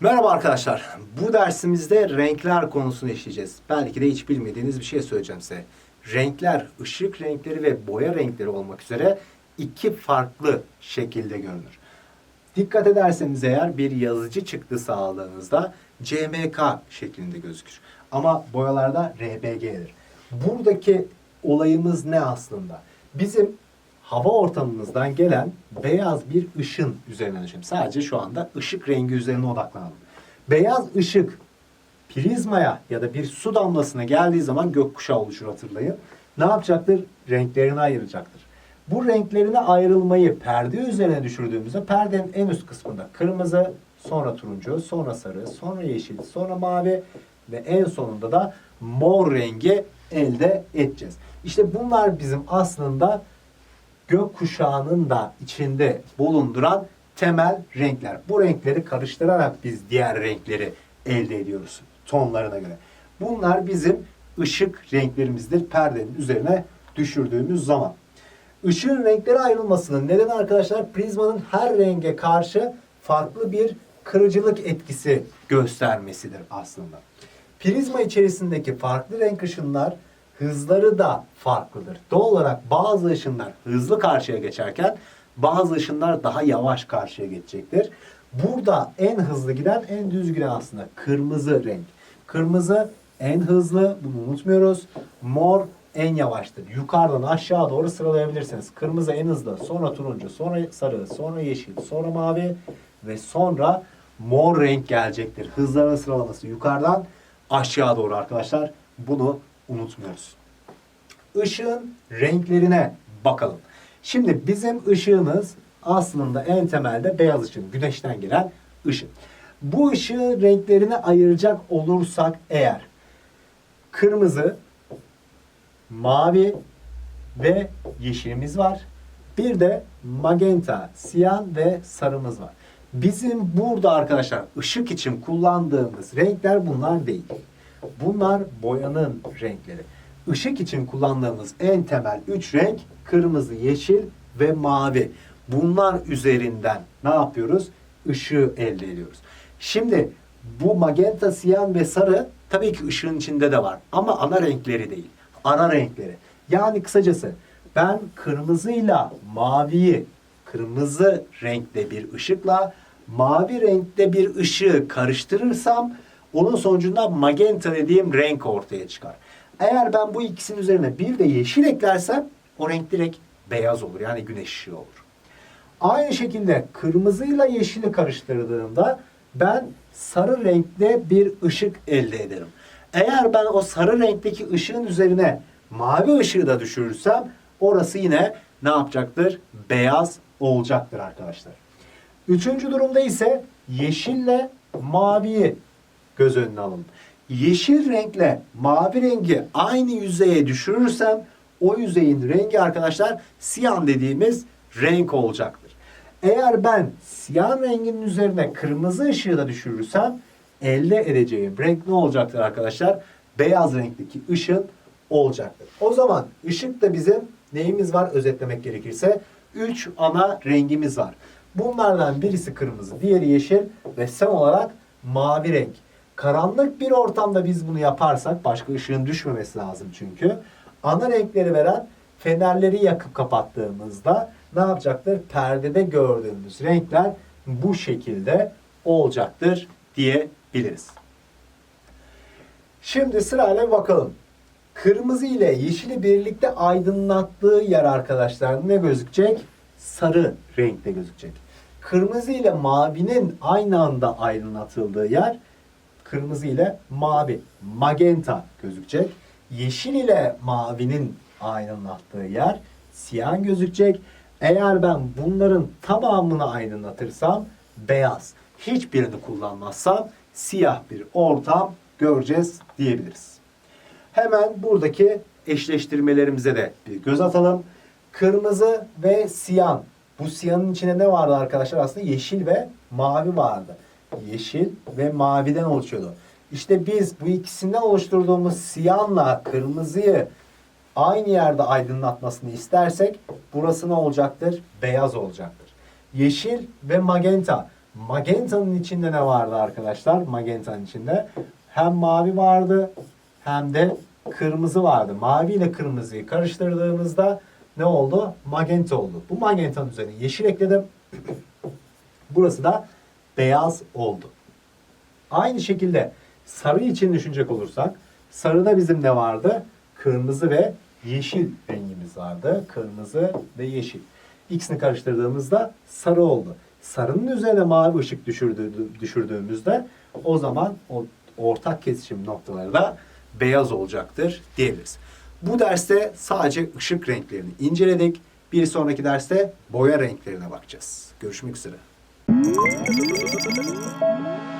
Merhaba arkadaşlar. Bu dersimizde renkler konusunu işleyeceğiz. Belki de hiç bilmediğiniz bir şey söyleyeceğim size. Renkler, ışık renkleri ve boya renkleri olmak üzere iki farklı şekilde görünür. Dikkat ederseniz eğer bir yazıcı çıktı sağladığınızda CMK şeklinde gözükür. Ama boyalarda RBG'dir. Buradaki olayımız ne aslında? Bizim hava ortamımızdan gelen beyaz bir ışın üzerine düşünelim. Sadece şu anda ışık rengi üzerine odaklanalım. Beyaz ışık prizmaya ya da bir su damlasına geldiği zaman gökkuşağı oluşur hatırlayın. Ne yapacaktır? Renklerini ayıracaktır. Bu renklerine ayrılmayı perde üzerine düşürdüğümüzde perdenin en üst kısmında kırmızı, sonra turuncu, sonra sarı, sonra yeşil, sonra mavi ve en sonunda da mor rengi elde edeceğiz. İşte bunlar bizim aslında gökkuşağının da içinde bulunduran temel renkler. Bu renkleri karıştırarak biz diğer renkleri elde ediyoruz tonlarına göre. Bunlar bizim ışık renklerimizdir perdenin üzerine düşürdüğümüz zaman. Işığın renkleri ayrılmasının nedeni arkadaşlar prizmanın her renge karşı farklı bir kırıcılık etkisi göstermesidir aslında. Prizma içerisindeki farklı renk ışınlar hızları da farklıdır. Doğal olarak bazı ışınlar hızlı karşıya geçerken bazı ışınlar daha yavaş karşıya geçecektir. Burada en hızlı giden en düz giden aslında kırmızı renk. Kırmızı en hızlı bunu unutmuyoruz. Mor en yavaştır. Yukarıdan aşağı doğru sıralayabilirsiniz. Kırmızı en hızlı, sonra turuncu, sonra sarı, sonra yeşil, sonra mavi ve sonra mor renk gelecektir. Hızların sıralaması yukarıdan aşağı doğru arkadaşlar. Bunu unutmuyoruz. Işığın renklerine bakalım. Şimdi bizim ışığımız aslında en temelde beyaz ışın, güneşten gelen ışın. Bu ışığı renklerine ayıracak olursak eğer kırmızı, mavi ve yeşilimiz var. Bir de magenta, siyan ve sarımız var. Bizim burada arkadaşlar ışık için kullandığımız renkler bunlar değil. Bunlar boyanın renkleri. Işık için kullandığımız en temel üç renk kırmızı, yeşil ve mavi. Bunlar üzerinden ne yapıyoruz? Işığı elde ediyoruz. Şimdi bu magenta, siyan ve sarı tabii ki ışığın içinde de var ama ana renkleri değil. Ana renkleri. Yani kısacası ben kırmızıyla maviyi kırmızı renkte bir ışıkla mavi renkte bir ışığı karıştırırsam onun sonucunda magenta dediğim renk ortaya çıkar. Eğer ben bu ikisinin üzerine bir de yeşil eklersem o renk direkt beyaz olur. Yani güneş ışığı olur. Aynı şekilde kırmızıyla yeşili karıştırdığımda ben sarı renkte bir ışık elde ederim. Eğer ben o sarı renkteki ışığın üzerine mavi ışığı da düşürürsem orası yine ne yapacaktır? Beyaz olacaktır arkadaşlar. Üçüncü durumda ise yeşille maviyi göz önüne alın. Yeşil renkle mavi rengi aynı yüzeye düşürürsem o yüzeyin rengi arkadaşlar siyan dediğimiz renk olacaktır. Eğer ben siyah renginin üzerine kırmızı ışığı da düşürürsem elde edeceğim renk ne olacaktır arkadaşlar? Beyaz renkteki ışın olacaktır. O zaman ışık da bizim neyimiz var özetlemek gerekirse? 3 ana rengimiz var. Bunlardan birisi kırmızı, diğeri yeşil ve son olarak mavi renk. Karanlık bir ortamda biz bunu yaparsak, başka ışığın düşmemesi lazım çünkü. Ana renkleri veren fenerleri yakıp kapattığımızda ne yapacaktır? Perdede gördüğümüz renkler bu şekilde olacaktır diyebiliriz. Şimdi sırayla bakalım. Kırmızı ile yeşili birlikte aydınlattığı yer arkadaşlar ne gözükecek? Sarı renkte gözükecek. Kırmızı ile mavinin aynı anda aydınlatıldığı yer kırmızı ile mavi, magenta gözükecek. Yeşil ile mavinin aydınlattığı yer siyah gözükecek. Eğer ben bunların tamamını aydınlatırsam beyaz. Hiçbirini kullanmazsam siyah bir ortam göreceğiz diyebiliriz. Hemen buradaki eşleştirmelerimize de bir göz atalım. Kırmızı ve siyan. Bu siyanın içinde ne vardı arkadaşlar? Aslında yeşil ve mavi vardı. Yeşil ve maviden oluşuyordu. İşte biz bu ikisinden oluşturduğumuz siyanla kırmızıyı aynı yerde aydınlatmasını istersek burası ne olacaktır? Beyaz olacaktır. yeşil ve magenta. Magenta'nın içinde ne vardı arkadaşlar? Magenta'nın içinde hem mavi vardı hem de kırmızı vardı. Mavi ile kırmızıyı karıştırdığımızda ne oldu? Magenta oldu. Bu magentanın üzerine yeşil ekledim. Burası da beyaz oldu. Aynı şekilde sarı için düşünecek olursak sarıda bizim ne vardı? Kırmızı ve yeşil rengimiz vardı. Kırmızı ve yeşil. İkisini karıştırdığımızda sarı oldu. Sarının üzerine mavi ışık düşürdüğü, düşürdüğümüzde o zaman o ortak kesişim noktaları da beyaz olacaktır diyebiliriz. Bu derste sadece ışık renklerini inceledik. Bir sonraki derste boya renklerine bakacağız. Görüşmek üzere. Thank you.